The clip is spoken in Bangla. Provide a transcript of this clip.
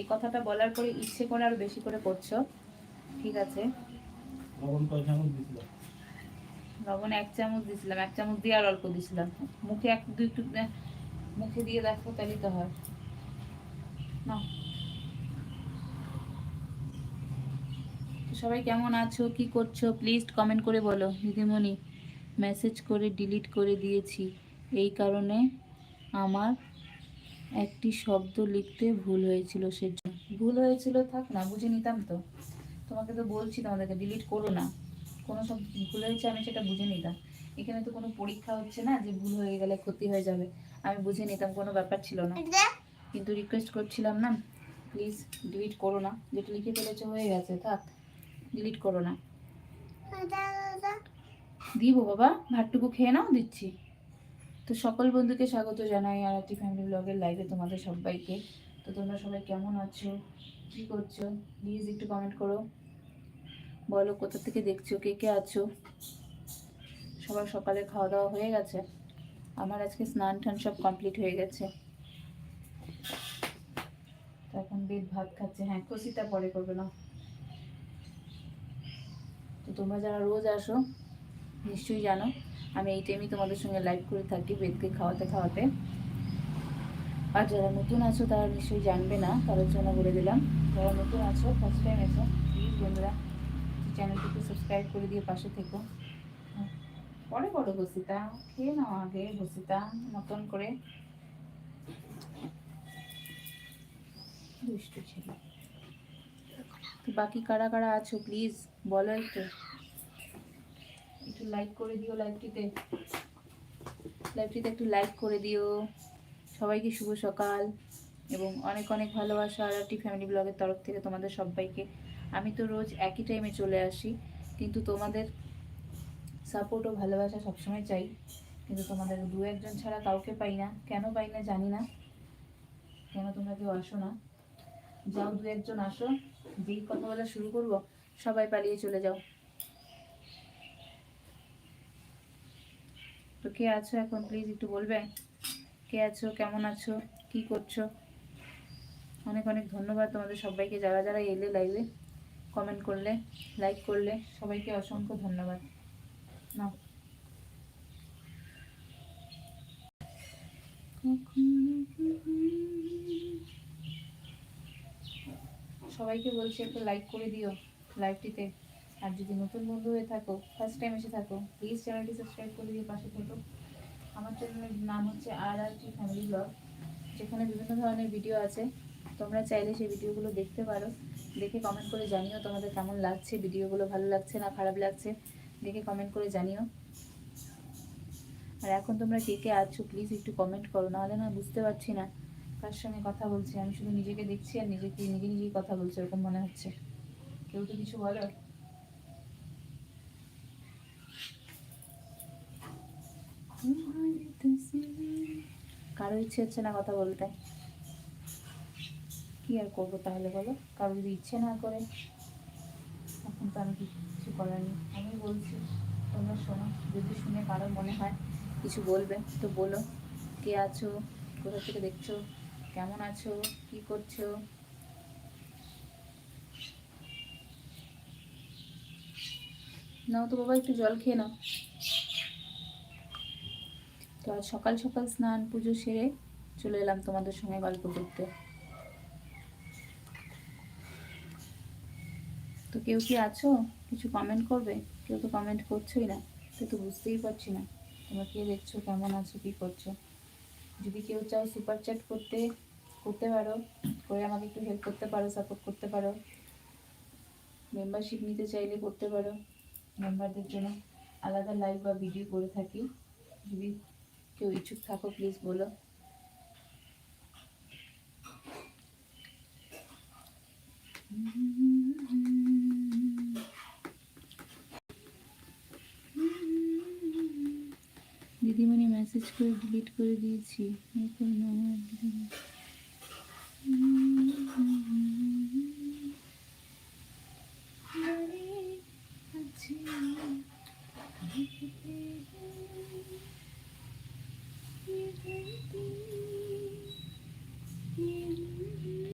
এই কথাটা বলার পরে ইচ্ছে করে আরও বেশি করে করছ। ঠিক আছে। লবণ কয় চামচ দিছিল লবণ এক চামচ দিছিলাম এক চামচ দিয়ে আর অল্প দিছিলাম মুখে এক দুই মুখে দিয়ে দেখো তাহলেই তো হয়। না সবাই কেমন আছো? কি করছ? প্লিজ কমেন্ট করে বলো। দিদিমণি মেসেজ করে ডিলিট করে দিয়েছি। এই কারণে আমার একটি শব্দ লিখতে ভুল হয়েছিল সেজন্য। ভুল হয়েছিল থাক না, বুঝে নিতাম তো। তোমাকে তো বলছি তোমাদেরকে ডিলিট করো না। কোনো সব ভুল হয়েছে, আমি সেটা বুঝে নিতাম। এখানে তো কোনো পরীক্ষা হচ্ছে না যে ভুল হয়ে গেলে ক্ষতি হয়ে যাবে। আমি বুঝে নিতাম, কোনো ব্যাপার ছিল না। কিন্তু রিকোয়েস্ট করছিলাম না। প্লিজ ডিলিট করো না। যেটা লিখে ফেলেছে হয়ে গেছে, থাক। ডিলিট করো না। দিব বাবা, ভাতটুকু খেয়ে নাও, দিচ্ছি। তো সকল বন্ধুকে স্বাগত জানাই আর একটি ফ্যামিলি ব্লগের লাইভে তোমাদের সবাইকে। তো তোমরা সবাই কেমন আছো? কী করছ? প্লিজ একটু কমেন্ট করো। বলো, কোথা থেকে দেখছ? কে কে আছো? সবার সকালে খাওয়া দাওয়া হয়ে গেছে? আমার আজকে স্নান টান সব কমপ্লিট হয়ে গেছে। এখন বেদ ভাত খাচ্ছে। হ্যাঁ কষিটা পরে করবে না। তো তোমরা যারা রোজ আসো, নিশ্চয়ই জানো। আমি এই টাইমই তোমাদের সঙ্গে লাইভ করে থাকি বেদকে খাওয়াতে খাওয়াতে। আর যারা নতুন আছো তারা নিশ্চয়ই জানবে না, তাদের জন্য বলে দিলাম। যারা নতুন আছো ফার্স্ট টাইম এসো প্লিজ বন্ধুরা চ্যানেলটিকে সাবস্ক্রাইব করে দিয়ে পাশে থেকো। পরে বড় বসিতা, খেয়ে নাও আগে বসিতা মতন করে। বাকি কারা কারা আছো প্লিজ বলো একটু। একটু লাইক করে দিও লাইভটিতে লাইভটিতে একটু লাইক করে দিও। সবাইকে শুভ সকাল এবং অনেক অনেক ভালোবাসা আর একটি ফ্যামিলি ব্লগের তরফ থেকে তোমাদের সবাইকে। আমি তো রোজ একই টাইমে চলে আসি, কিন্তু তোমাদের সাপোর্ট ও ভালোবাসা সবসময় চাই। কিন্তু তোমাদের দু একজন ছাড়া কাউকে পাই না। কেন পাই না জানি না। কেন তোমরা কেউ আসো না? যাও দু একজন আসো, যেই কথা বলা শুরু করব, সবাই পালিয়ে চলে যাও। তো কে আছো এখন? প্লিজ একটু বলবে? কে আছো? কেমন আছো? কি করছ? অনেক অনেক ধন্যবাদ তোমাদের সবাইকে। যারা যারা এলে লাইভে কমেন্ট করলে লাইক করলে, সবাইকে অসংখ্য ধন্যবাদ। না সবাইকে বলছি একটু লাইক করে দিও লাইভটিতে আর যদি নতুন বন্ধু হয়ে থাকো ফার্স্ট টাইম এসে থাকো প্লিজ চ্যানেলটি সাবস্ক্রাইব করে দিয়ে পাশে থেকো। আমার চ্যানেলের নাম হচ্ছে আর আর টি ফ্যামিলি ব্লগ যেখানে বিভিন্ন ধরনের ভিডিও আছে। তোমরা চাইলে সেই ভিডিওগুলো দেখতে পারো। দেখে কমেন্ট করে জানিও তোমাদের কেমন লাগছে ভিডিওগুলো ভালো লাগছে না খারাপ লাগছে। দেখে কমেন্ট করে জানিও। আর এখন তোমরা কে কে আছো প্লিজ একটু কমেন্ট করো, নাহলে না বুঝতে পারছি না কার সঙ্গে কথা বলছি। আমি শুধু নিজেকে দেখছি আর নিজেকে, নিজে নিজেই কথা বলছি, এরকম মনে হচ্ছে। কেউ তো কিছু বলো? কারও ইচ্ছে হচ্ছে না কথা বলতে। কি আর করব তাহলে বলো? কারও যদি ইচ্ছে না করে, এখন তো আমি কিছু করার নেই। আমি বলছি, তোমরা শোনো, যদি শুনে কারও মনে হয় কিছু বলবে, তো বলো। কে আছো? কোথা থেকে দেখছ? কেমন আছো? কি করছ? নাও তো বাবা, একটু জল খেয়ে নাও। তো আজ সকাল সকাল স্নান, পুজো সেরে চলে এলাম তোমাদের সঙ্গে গল্প করতে। তো কেউ কি আছো? কিছু কমেন্ট করবে? কেউ তো কমেন্ট করছোই না। তো তো বুঝতেই পারছি না। তোমরা কে দেখছ? কেমন আছো? কি করছ? যদি কেউ চাও সুপার চ্যাট করতে করতে পারো। করে আমাকে একটু হেল্প করতে পারো সাপোর্ট করতে পারো। মেম্বারশিপ নিতে চাইলে করতে পারো। মেম্বারদের জন্য আলাদা লাইভ বা ভিডিও করে থাকি। যদি কেউ ইচ্ছুক থাকো প্লিজ বলো দিদিমণি মেসেজ করে ডিলিট করে দিয়েছি